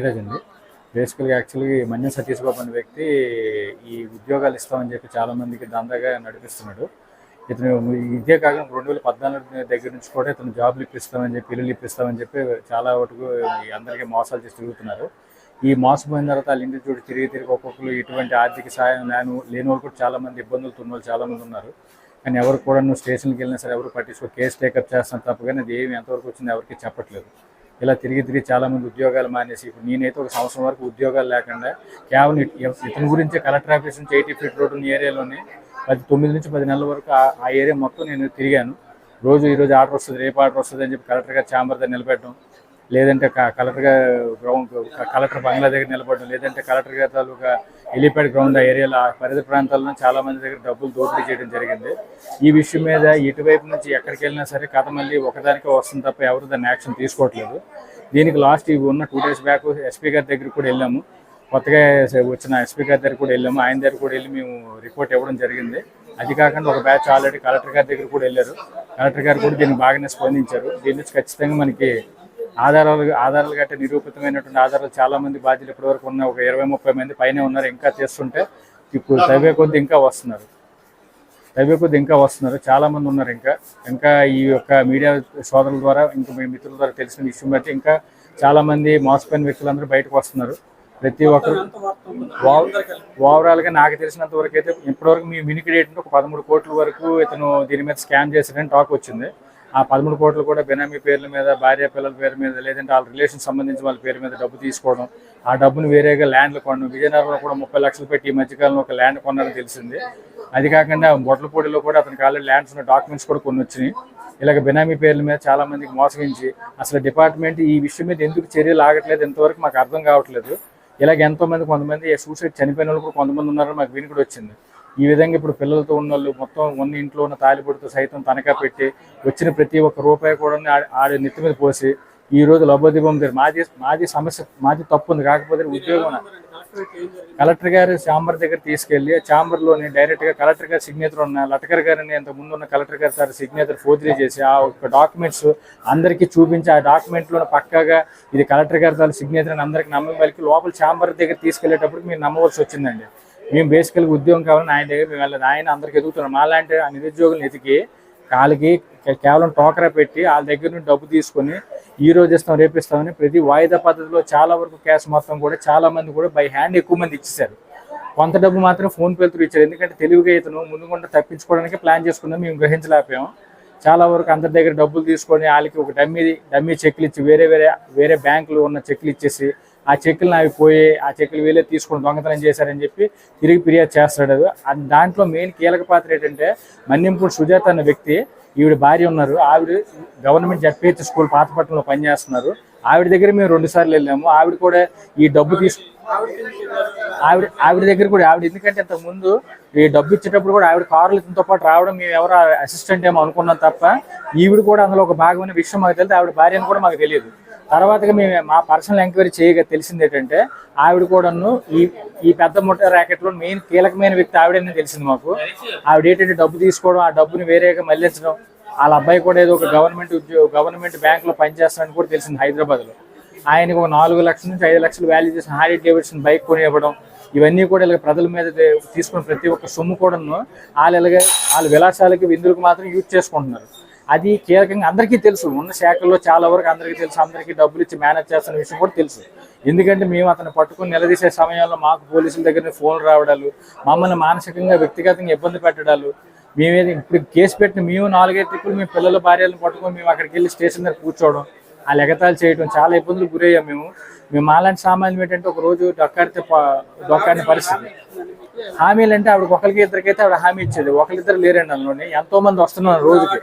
లక్కీరాజ్ అండి బేసికల్గా యాక్చువల్గా మన్యం సతీష్ బాబు అనే వ్యక్తి ఈ ఉద్యోగాలు ఇస్తామని చెప్పి చాలా మందికి దందాగా నడిపిస్తున్నాడు. ఇతను ఇదే కాకుండా రెండు వేల పద్నాలుగు దగ్గర నుంచి కూడా ఇతను జాబ్లు ఇప్పిస్తామని చెప్పి ఇల్లు ఇప్పిస్తామని చెప్పి చాలా వరకు అందరికీ మోసాలు చేసి తిరుగుతున్నారు. ఈ మోసపోయిన తర్వాత వాళ్ళ ఇంటి చూడు తిరిగి తిరిగి ఒక్కొక్కరు ఇటువంటి ఆర్థిక సాయం లేని లేని వాళ్ళు కూడా చాలా మంది ఇబ్బందులు తున్న వాళ్ళు చాలా మంది ఉన్నారు. కానీ ఎవరు కూడా నువ్వు స్టేషన్కి వెళ్ళినా సరే ఎవరు పట్టించుకో కేసు టేకప్ చేస్తాను తప్ప కానీ అది ఏమి ఎంతవరకు వచ్చింది ఎవరికి చెప్పట్లేదు. ఇలా తిరిగి తిరిగి చాలామంది ఉద్యోగాలు మానేసి ఇప్పుడు నేనైతే ఒక సంవత్సరం వరకు ఉద్యోగాలు లేకుండా కేవలం ఇట్- ఇతని గురించి కలెక్టర్ ఆఫీస్ నుంచి ఎయిటీ ఫీట్ రోడ్ ఉన్న ఏరియాలోనే పది తొమ్మిది నుంచి పది నెలల వరకు ఆ- ఏరియా మొత్తం నేను తిరిగాను. రోజు ఈరోజు ఆర్డర్ వస్తుంది రేపు ఆర్డర్ వస్తుంది అని చెప్పి కలెక్టర్ గారు ఛాంబర్ దగ్గర నిలబెట్టడం. లేదంటే క- కలెక్టర్ గారు గ్రౌండ్ కలెక్టర్ బంగ్లా దగ్గర నిలబడడం లేదంటే కలెక్టర్ గారి తాలూకా ఎలిపాడ్ గ్రౌండ్ ఆ ఏరియాలో ఆ పరిధి ప్రాంతాల్లో చాలా మంది దగ్గర డబ్బులు దోపిడీ చేయడం జరిగింది. ఈ విషయం మీద ఇటువైపు నుంచి ఎక్కడికి వెళ్ళినా సరే కథ మళ్ళీ ఒకదానికే వస్తుంది తప్ప ఎవరు దాన్ని యాక్షన్ తీసుకోవట్లేదు. దీనికి లాస్ట్ ఇవి ఉన్న టూ డేస్ బ్యాక్ ఎస్పీ గారి దగ్గర కూడా వెళ్ళాము. కొత్తగా వచ్చిన ఎస్పీ గారి దగ్గర కూడా వెళ్ళాము. ఆయన దగ్గర కూడా వెళ్ళి మేము రిపోర్ట్ ఇవ్వడం జరిగింది. అది కాకుండా ఒక బ్యాచ్ ఆల్రెడీ కలెక్టర్ గారి దగ్గర కూడా వెళ్ళారు. కలెక్టర్ గారు కూడా దీనికి బాగానే స్పందించారు. దీని నుంచి ఖచ్చితంగా మనకి ఆధారాలు ఆధారాలు గట్ట నిరూపితమైనటువంటి ఆధారాలు చాలా మంది బాధ్యులు ఇప్పటివరకు ఉన్న ఒక ఇరవై ముప్పై మంది పైనే ఉన్నారు ఇంకా చేస్తుంటే ఇప్పుడు తవ్వే కొద్ది ఇంకా వస్తున్నారు. తవ్వే కొద్ది ఇంకా వస్తున్నారు చాలా మంది ఉన్నారు ఇంకా. ఇంకా ఈ యొక్క మీడియా సోదరుల ద్వారా ఇంకా మీ మిత్రుల ద్వారా తెలిసిన విషయం బట్టి ఇంకా చాలా మంది మోసపోయిన వ్యక్తులందరూ బయటకు వస్తున్నారు. ప్రతి ఒక్కరు ఓవరాల్గా నాకు తెలిసినంత వరకు అయితే ఇప్పటివరకు మీ వినికిడి ఏంటంటే ఒక పదమూడు కోట్ల వరకు ఇతను దీని మీద స్కామ్ చేశాడని టాక్ వచ్చింది. ఆ పదమూడు కోట్లు కూడా బెనామీ పేర్ల మీద భార్య పిల్లల పేరు మీద లేదంటే వాళ్ళ రిలేషన్ సంబంధించి వాళ్ళ పేరు మీద డబ్బు తీసుకోవడం ఆ డబ్బును వేరేగా ల్యాండ్లు కొనడం విజయనగరంలో కూడా ముప్పై లక్షలు పెట్టి ఈ మధ్యకాలంలో ఒక ల్యాండ్ కొన్నారని తెలిసింది. అది కాకుండా బొట్లపూడిలో కూడా అతని ఆల్రెడీ ల్యాండ్స్ ఉన్న డాక్యుమెంట్స్ కూడా కొన్ని వచ్చినాయి. ఇలాగ బినామీ పేర్ల మీద చాలా మందికి మోసగించి అసలు డిపార్ట్మెంట్ ఈ విషయం మీద ఎందుకు చర్యలు ఆగట్లేదు ఎంతవరకు మాకు అర్థం కావట్లేదు. ఇలాగ ఎంతో మంది కొంతమంది సూసైడ్ చనిపోయిన వాళ్ళు కూడా కొంతమంది ఉన్నారని మాకు వినికిడి వచ్చింది. ఈ విధంగా ఇప్పుడు పిల్లలతో ఉన్న వాళ్ళు మొత్తం ఉన్న ఇంట్లో ఉన్న తాలిపొడితో సైతం తనఖా పెట్టి వచ్చిన ప్రతి ఒక్క రూపాయి కూడా ఆడ నెత్తి మీద పోసి ఈ రోజు లబోదిబం దగ్గర మాది మాది సమస్య మాది తప్పు ఉంది. కాకపోతే ఉద్యోగం కలెక్టర్ గారు చాంబర్ దగ్గర తీసుకెళ్ళి చాంబర్లోని డైరెక్ట్గా కలెక్టర్ గారి సిగ్నేచర్ ఉన్న లటకర్ గారిని ఇంత ముందు ఉన్న కలెక్టర్ గారు సార్ సిగ్నేచర్ ఫోర్జరీ చేసి ఆ ఒక డాక్యుమెంట్స్ అందరికీ చూపించి ఆ డాక్యుమెంట్లో పక్కాగా ఇది కలెక్టర్ గారి తాను సిగ్నేచర్ అని అందరికి నమ్మకం లోపల చాంబర్ దగ్గర తీసుకెళ్ళేటప్పుడు మీరు నమ్మవలసి వచ్చిందండి. మేము బేసికల్గా ఉద్యోగం కావాలని ఆయన దగ్గర మేము వెళ్ళదు ఆయన అందరికి ఎదుగుతున్నాం. మాలాంటి ఆ నిరుద్యోగులను ఎతికి వాళ్ళకి కేవలం టోకరా పెట్టి వాళ్ళ దగ్గర నుండి డబ్బు తీసుకొని ఈ రోజు ఇస్తాం రేపిస్తామని ప్రతి వాయిదా పద్ధతిలో చాలా వరకు క్యాష్ మొత్తం కూడా చాలా మంది కూడా బై హ్యాండ్ ఎక్కువ మంది ఇచ్చేసారు కొంత డబ్బు మాత్రం ఫోన్ పేలతో ఇచ్చారు. ఎందుకంటే తెలివిగా ఇతను ముందుకుండా తప్పించుకోవడానికి ప్లాన్ చేసుకుందాం మేము గ్రహించలేకపోయాం. చాలా వరకు అందరి దగ్గర డబ్బులు తీసుకొని వాళ్ళకి ఒక డమ్మీ డమ్మీ చెక్లు ఇచ్చి వేరే వేరే వేరే బ్యాంకులు ఉన్న చెక్లు ఇచ్చేసి ఆ చెక్కులు అవి పోయి ఆ చెక్కులు వీళ్ళే తీసుకొని దొంగతనం చేశారని చెప్పి తిరిగి ఫిర్యాదు చేస్తాడు దాంట్లో మెయిన్ కీలక పాత్ర ఏంటంటే మన్నింపుడు సుజాత అన్న వ్యక్తి ఈవిడ భార్య ఉన్నారు. ఆవిడ గవర్నమెంట్ జడ్పిహెచ్ స్కూల్ పాతపట్నంలో పనిచేస్తున్నారు. ఆవిడ దగ్గర మేము రెండు సార్లు వెళ్ళాము. ఆవిడ కూడా ఈ డబ్బు తీసుకు ఆవిడ ఆవిడ దగ్గర కూడా ఆవిడ ఎందుకంటే ఇంతకు ముందు ఈ డబ్బు ఇచ్చేటప్పుడు కూడా ఆవిడ కార్లు ఇతనితో పాటు రావడం మేము ఎవరు అసిస్టెంట్ ఏమో అనుకున్నాం తప్ప ఈవిడ కూడా అందులో ఒక భాగమైన విషయం మాకు తెలియదు ఆవిడ భార్య అని కూడా మాకు తెలియదు. తర్వాతగా మేము మా పర్సనల్ ఎంక్వైరీ చేయగా తెలిసింది ఏంటంటే ఆవిడ కూడాను ఈ ఈ పెద్ద ముట్ట ర్యాకెట్లో మెయిన్ కీలకమైన వ్యక్తి ఆవిడని తెలిసింది మాకు. ఆవిడ ఏంటంటే డబ్బు తీసుకోవడం ఆ డబ్బుని వేరేగా మళ్ళించడం వాళ్ళ అబ్బాయి కూడా ఏదో ఒక గవర్నమెంట్ ఉద్యోగ గవర్నమెంట్ బ్యాంక్లో పనిచేస్తాడని కూడా తెలిసింది హైదరాబాద్లో ఆయనకు ఒక నాలుగు లక్షల నుంచి ఐదు లక్షలు వాల్యూ చేసిన హారీ డేవిడ్సన్ బైక్ కొని ఇవ్వడం ఇవన్నీ కూడా ఇలా ప్రజల మీద తీసుకున్న ప్రతి ఒక్క సొమ్ము కూడాను వాళ్ళు ఇలాగే వాళ్ళ విలాసాలకి విందులకు మాత్రం యూజ్ చేసుకుంటున్నారు. అది కీలకంగా అందరికీ తెలుసు. ఉన్న శాఖల్లో చాలా వరకు అందరికీ తెలుసు. అందరికీ డబ్బులు ఇచ్చి మేనేజ్ చేస్తున్న విషయం కూడా తెలుసు. ఎందుకంటే మేము అతను పట్టుకుని నిలదీసే సమయంలో మాకు పోలీసుల దగ్గర ఫోన్లు రావడాలు మమ్మల్ని మానసికంగా వ్యక్తిగతంగా ఇబ్బంది పెట్టడాలు మేమేది ఇప్పుడు కేసు పెట్టిన మేము నాలుగైదు ట్రిప్పులు మేము పిల్లల భార్యలను పట్టుకొని మేము అక్కడికి వెళ్ళి స్టేషన్ దగ్గర కూర్చోవడం ఆ ఎగతాలు చేయడం చాలా ఇబ్బందులు గురయ్యాం మేము. మేము మాలాంటి సామాన్యం ఏంటంటే ఒక రోజు దొక్కాడితే దొక్కాడిన పరిస్థితి హామీలు అంటే ఆవిడ ఒకరికి ఇద్దరికైతే ఆవిడ హామీ ఇచ్చేది. ఒకరిద్దరు లేరండి అందులోనే. ఎంతో మంది వస్తున్నారు రోజుకి.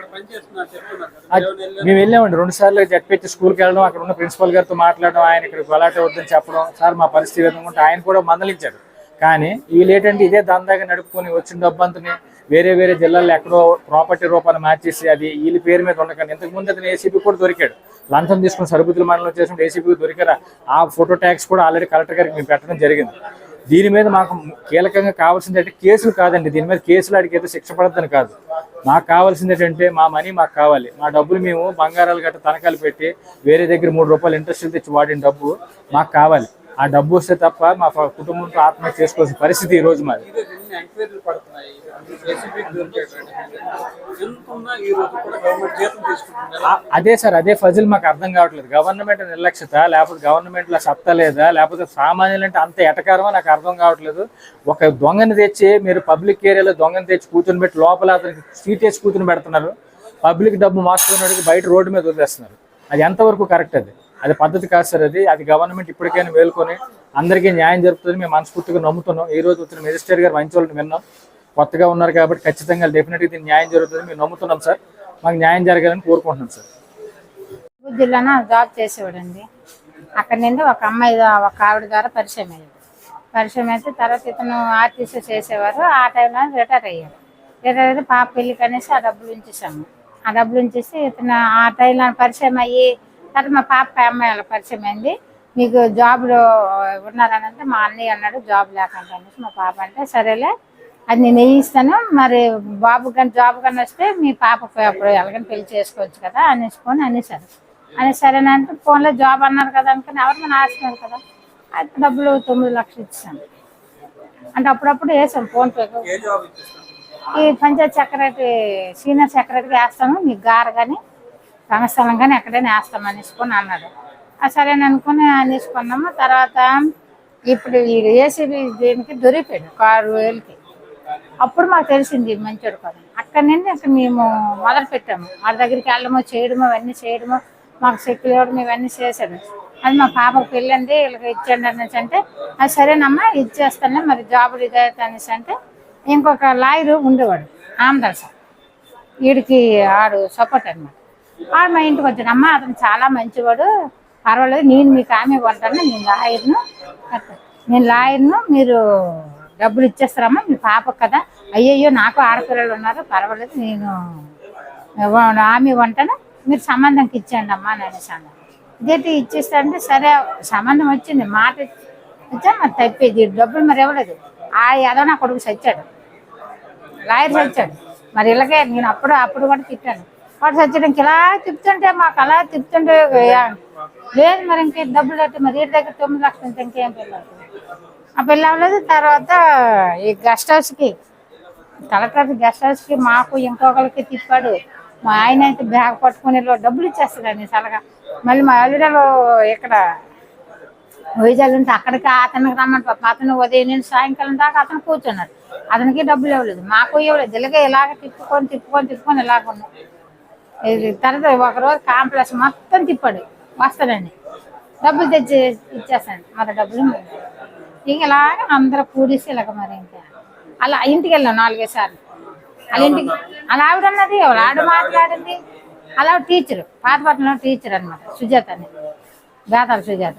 మేము వెళ్ళామండి. రెండు సార్లు జడ్పెట్టి స్కూల్కి వెళ్ళడం అక్కడ ఉన్న ప్రిన్సిపల్ గారితో మాట్లాడడం ఆయన ఇక్కడ గలాట వద్దని చెప్పడం సార్ మా పరిస్థితి ఉంటే ఆయన కూడా మందలించారు. కానీ వీళ్ళు ఏంటంటే ఇదే దందాగా నడుపుకొని వచ్చిన డబ్బంతని వేరే వేరే జిల్లాల్లో ఎక్కడో ప్రాపర్టీ రూపాన్ని మార్చేసి అది వీళ్ళ పేరు మీద ఉండకండి. ఇంతకుముందు అతను ఏసీపీ కూడా దొరికాడు. లంచం తీసుకుని సరుకుతుల మండలం చేసిన ఏసీపీ దొరికారు? ఆ ఫోటో ట్యాక్స్ కూడా ఆల్రెడీ కలెక్టర్ గారికి మేము పెట్టడం జరిగింది. దీని మీద మాకు కీలకంగా కావాల్సింది అంటే కేసులు కాదండి. దీని మీద కేసులు అడిగితే శిక్ష పడద్దని కాదు. మాకు కావాల్సింది ఏంటంటే మా మనీ మాకు కావాలి. మా డబ్బులు మేము బంగారాలు గట్ట తనఖాలు పెట్టి వేరే దగ్గర మూడు రూపాయలు ఇంట్రెస్ట్ తెచ్చి వాడిన డబ్బు మాకు కావాలి. ఆ డబ్బు వస్తే తప్ప మా కుటుంబంతో ఆత్మహత్య చేసుకోవాల్సిన పరిస్థితి ఈ రోజు మాది. అదే సార్ అదే ఫజిల్ మాకు అర్థం కావట్లేదు. గవర్నమెంట్ నిర్లక్ష్యత లేకపోతే గవర్నమెంట్లో సత్తా లేదా లేకపోతే సామాన్యులు అంటే అంత ఎటకారమో నాకు అర్థం కావట్లేదు. ఒక దొంగని తెచ్చి మీరు పబ్లిక్ ఏరియాలో దొంగని తెచ్చి కూర్చొని పెట్టి లోపల అతనికి సీట్ వేసి కూర్చొని పెడుతున్నారు. పబ్లిక్ డబ్బు మాసుకున్నడికి బయట రోడ్డు మీద వదిలేస్తున్నారు. అది ఎంతవరకు కరెక్ట్ అది? అది పద్ధతి కాదు సార్ అది. అది గవర్నమెంట్ ఇప్పటికైనా మేల్కొని అందరికీ న్యాయం జరుపుతుంది మేము మనస్ఫూర్తిగా నమ్ముతున్నాం. ఈ రోజు వచ్చిన మెజిస్ట్రేట్ గారు మంచి వాళ్ళని విన్నాం. కొత్తగా ఉన్నారు కాబట్టి ఖచ్చితంగా డెఫినెట్గా దీన్ని న్యాయం జరుగుతుంది మేము నమ్ముతున్నాం సార్. మాకు న్యాయం జరగాలని కోరుకుంటున్నాం సార్. జిల్లాన జాబ్ చేసేవాడండి. అక్కడ నుండి ఒక అమ్మాయి ఒక ఆవిడ ద్వారా పరిచయం అయ్యాడు. పరిచయం అయితే తర్వాత ఇతను ఆర్టీసీ చేసేవారు. ఆ టైంలో రిటైర్ అయ్యాడు. రిటైర్ అయితే పాప పెళ్ళికి అనేసి ఆ డబ్బులు ఉంచేసాము ఆ డబ్బులు ఉంచేసి ఇతను ఆ టైంలో పరిచయం అయ్యి తర్వాత మా పాప అమ్మాయి వాళ్ళ పరిచయం అయింది. మీకు జాబ్లో ఉన్నారని అంటే మా అన్నయ్య అన్నాడు జాబ్ లేకుండా అనేసి మా పాప అంటే. సరేలే అది నేను వేయిస్తాను. మరి బాబు కానీ జాబ్ కానీ వస్తే మీ పాపకు అప్పుడు ఎలాగని పెళ్ళి చేసుకోవచ్చు కదా అనేసుకొని అనేసారు అని సరేనంటే ఫోన్లో జాబ్ అన్నారు కదా అనుకుని ఎవరు మన ఆశన్నారు కదా. అయితే డబ్బులు తొమ్మిది లక్షలు ఇచ్చాను అంటే అప్పుడప్పుడు వేసాం ఫోన్ పే. ఏ జాబ్ ఇచ్చిస్తాం ఈ పంచాయత్ సెక్రటరీ సీనియర్ సెక్రటరీకి వేస్తాము మీకు గారు కానీ రంగస్థలం కానీ ఎక్కడైనా వేస్తాం అనేసుకొని అన్నాడు. సరే అనుకుని అనేసుకున్నాము తర్వాత ఇప్పుడు ఈ ఏసీబీ దీనికి దొరికిపోయాడు ఆరు వేలకి. అప్పుడు మాకు తెలిసింది మంచోడు కదా. అక్కడి నుండి అక్కడ మేము మొదలు పెట్టాము. వాడి దగ్గరికి వెళ్ళడము చేయడము అవన్నీ చేయడము మాకు చెక్కులు ఇవ్వడం ఇవన్నీ చేశాడు. అది మా పాపకు పెళ్ళండి వీళ్ళకి ఇచ్చండి అనేసి అంటే అది సరేనమ్మా ఇచ్చేస్తాను మరి జాబులు ఇదైతే అనేసి అంటే ఇంకొక లాయరు ఉండేవాడు ఆమదాల్ సార్ వీడికి ఆడు సపోర్ట్ అనమాట ఆడు మా ఇంటికి వచ్చాడు అమ్మ అతను చాలా మంచివాడు పర్వాలేదు నేను మీకు ఆమె కొంటాను నేను లాయర్ను నేను లాయర్ను మీరు డబ్బులు ఇచ్చేస్తారమ్మా మీ పాప కదా. అయ్యయ్యో నాకు ఆడపిల్లలు ఉన్నారు పర్వాలేదు నేను ఆమె వంటను మీరు సంబంధంకి ఇచ్చేయండి అమ్మా నేను అనేసి అన్నారు ఇదేంటి ఇచ్చేస్తారంటే సరే సంబంధం వచ్చింది మాట ఇచ్చాను మరి తప్పేది డబ్బులు మరి ఇవ్వలేదు. ఆ ఏదో నా కొడుకు చచ్చాడు. లాయర్ చచ్చాడు. మరి ఇలాగే నేను అప్పుడు అప్పుడు కూడా తిట్టాను. వాడు చచ్చడానికి ఇలా తిప్పుతుంటే మాకు అలా తిప్పుతుంటే లేదు మరి ఇంకే డబ్బులు అంటే మరి ఇటు దగ్గర తొమ్మిది లక్షలు ఉంటే ఇంకేం పిల్లలు ఆ పిల్ల అవ్వలేదు తర్వాత ఈ గెస్ట్ హౌస్కి కలెక్టర్ గెస్ట్ హౌస్కి మాకు ఇంకొకరికి తిప్పాడు. మా ఆయన అయితే బ్యాగ్ పట్టుకుని డబ్బులు ఇచ్చేస్తాడు సలగా మళ్ళీ మా అల్లుడలో ఇక్కడ వైజాగ్ ఉంటే అక్కడికి అతనికి రమ్మని పాప అతను ఉదయం నేను సాయంకాలం దాకా అతను కూర్చున్నాడు. అతనికి డబ్బులు ఇవ్వలేదు మాకు ఇవ్వలేదు. ఇలాగే ఇలాగ తిప్పుకొని తిప్పుకొని తిప్పుకొని ఇలాగ ఉన్నాం ఇది తర్వాత ఒకరోజు కాంప్లెక్స్ మొత్తం తిప్పాడు. వస్తాడండి డబ్బులు తెచ్చి ఇచ్చేస్తాడు. మరి డబ్బులు ఇవ్వలేదు. ఇంక ఇలాగ అందరూ కూడిసి ఇలాగ మరి ఇంకా. అలా ఇంటికి వెళ్ళాం నాలుగైదు సార్లు. వాళ్ళ ఇంటికి అలా ఆవిడ అన్నది ఎవరు ఆవిడ మాట్లాడింది. అలా టీచర్ పాతపట్నంలో టీచర్ అనమాట సుజాత అని. బేతాల సుజాత.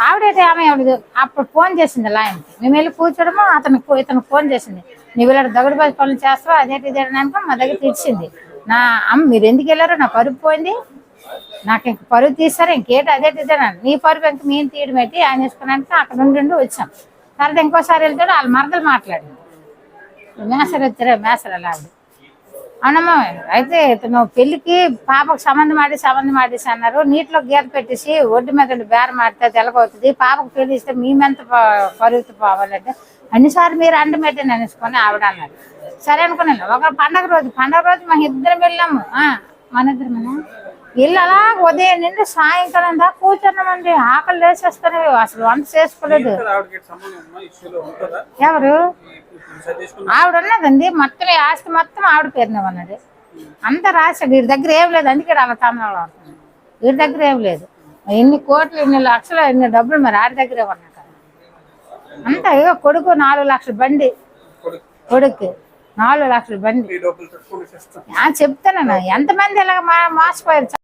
ఆవిడైతే ఆమె ఆవిడ అప్పుడు ఫోన్ చేసింది లాయన్కి మేము వెళ్ళి కూర్చోడము అతనికి ఫో- ఇతనికి ఫోన్ చేసింది. నువ్వు ఇలా దగుడుబాజు పనులు చేస్తావు అదేంటి ఇదే అనుకో మా దగ్గర తెచ్చింది నా అమ్మ మీరు ఎందుకు వెళ్ళారో నా పరుపు పోయింది. నాకు ఇంక పరువు తీస్తారు ఇంకేంటి అదే ఇదే నీ పరుపు ఇంక మేము తీయడం పెట్టి ఆయన వేసుకున్నాక అక్కడ ఉండి వచ్చాం. తర్వాత ఇంకోసారి వెళ్తాడు వాళ్ళ మరదలు మాట్లాడింది మేసరు వచ్చారా మేసరు అలా అవునమ్మా అయితే ఇతను పెళ్ళికి పాపకు సంబంధం ఆడి సంబంధం ఆడేసి అన్నారు. నీటిలో గీత పెట్టేసి ఒడ్డు మీద బేర బేరం ఆడితే తెలగవుతుంది పాపకు పెళ్ళి ఇస్తే మేమెంత పరుగుతూ పోవాలంటే అన్నిసార్లు మీరు అండ పెట్టండి అనేసుకొని ఆవిడ అన్నారు సరే అనుకున్నాను. ఒక పండగ రోజు పండగ రోజు మా ఇద్దరం వెళ్ళాము. మన ఇద్దరమేనా? ఇల్లు అలా ఉదయం నుండి సాయంకాలం దాకా కూర్చున్నామండి ఆకలి వేసేస్తాను అసలు వంట చేసుకోలేదు. ఎవరు? ఆవిడ ఉన్నదండి. మొత్తం ఆస్తి మొత్తం ఆవిడ పేరునే ఉన్నది. అంతా రాశాడు వీడి దగ్గర ఏం లేదు. అందుకే అలా ఆడుతుంది వీడి దగ్గర ఏం లేదు. ఎన్ని కోట్లు ఎన్ని లక్షలు ఎన్ని డబ్బులు మరి ఆడి దగ్గరే ఉన్నాయి అంతా ఇగో కొడుకు నాలుగు లక్షల బండి. కొడుకు నాలుగు లక్షల బండి. చెప్తాను ఎంతమంది ఇలాగ మా మోసపోయారు